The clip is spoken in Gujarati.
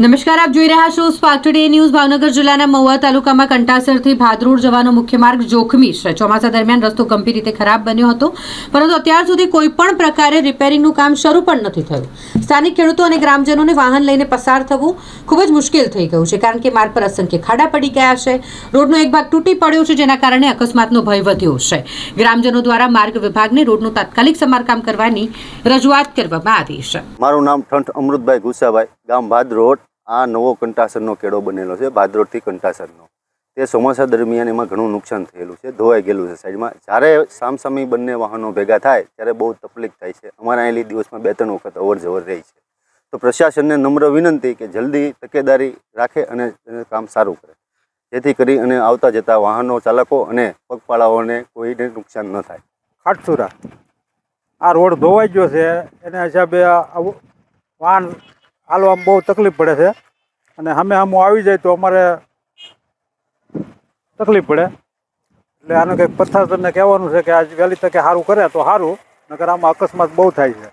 નમસ્કાર, આપ જોઈ રહ્યા છો સ્પાર્ક ટુડે ન્યૂઝ ભાવનગર જિલ્લાના મહુવા તાલુકામાં કંટાસરથી ભાદરોડ જવાનો મુખ્ય માર્ગ જોખમી છે. ચોમાસા દરમિયાન રસ્તો ગંભીર રીતે ખરાબ બન્યો હતો, પરંતુ અત્યાર સુધી કોઈ પણ પ્રકારે રિપેરિંગનું કામ શરૂ પણ નથી થયું. સ્થાનિક ખેડૂતો અને ગ્રામજનોને વાહન લઈને પસાર થવું ખૂબ જ મુશ્કેલ થઈ ગયું છે, કારણ કે માર્ગ પર અસંખ્ય ખાડા પડી ગયા છે. રોડનો એક ભાગ તૂટી પડ્યો છે, જેના કારણે અકસ્માતનો ભય વધ્યો છે. ગ્રામજનો દ્વારા માર્ગ વિભાગને રોડનું તાત્કાલિક સમારકામ કરવાની રજૂઆત કરવામાં આવી છે. મારું નામ ઠંઠ અમૃતભાઈ ગુસાભાઈ, ગામ ભાદરોડ આ નવો કંટાસરનો કેળો બનેલો છે ભાદરોડથી કંટાસરનો. તે ચોમાસા દરમિયાન એમાં ઘણું નુકસાન થયેલું છે, ધોવાઈ ગયેલું છે સાઈડમાં. જ્યારે સામસામી બંને વાહનો ભેગા થાય, ત્યારે બહુ તકલીફ થાય છે. અમારા અહીંલી દિવસમાં બે ત્રણ વખત અવર જવર રહી છે. તો પ્રશાસનને નમ્ર વિનંતી કે જલ્દી તકેદારી રાખે અને કામ સારું કરે. જેથી કરી અને આવતા જતા વાહનો ચાલકો અને પગપાળાઓને કોઈને નુકસાન ન થાય. ખાટસુરા. આ રોડ ધોવાઈ ગયો છે, એના હિસાબે વાહન હાલવામાં બહુ તકલીફ પડે છે. અને સામે સામું આવી જાય તો અમારે તકલીફ પડે. એટલે આનો કંઈક પ્રશાસનને કહેવાનું છે કે આજ વહેલી તકે સારું કરે તો સારું નકર આમાં અકસ્માત બહુ થાય છે.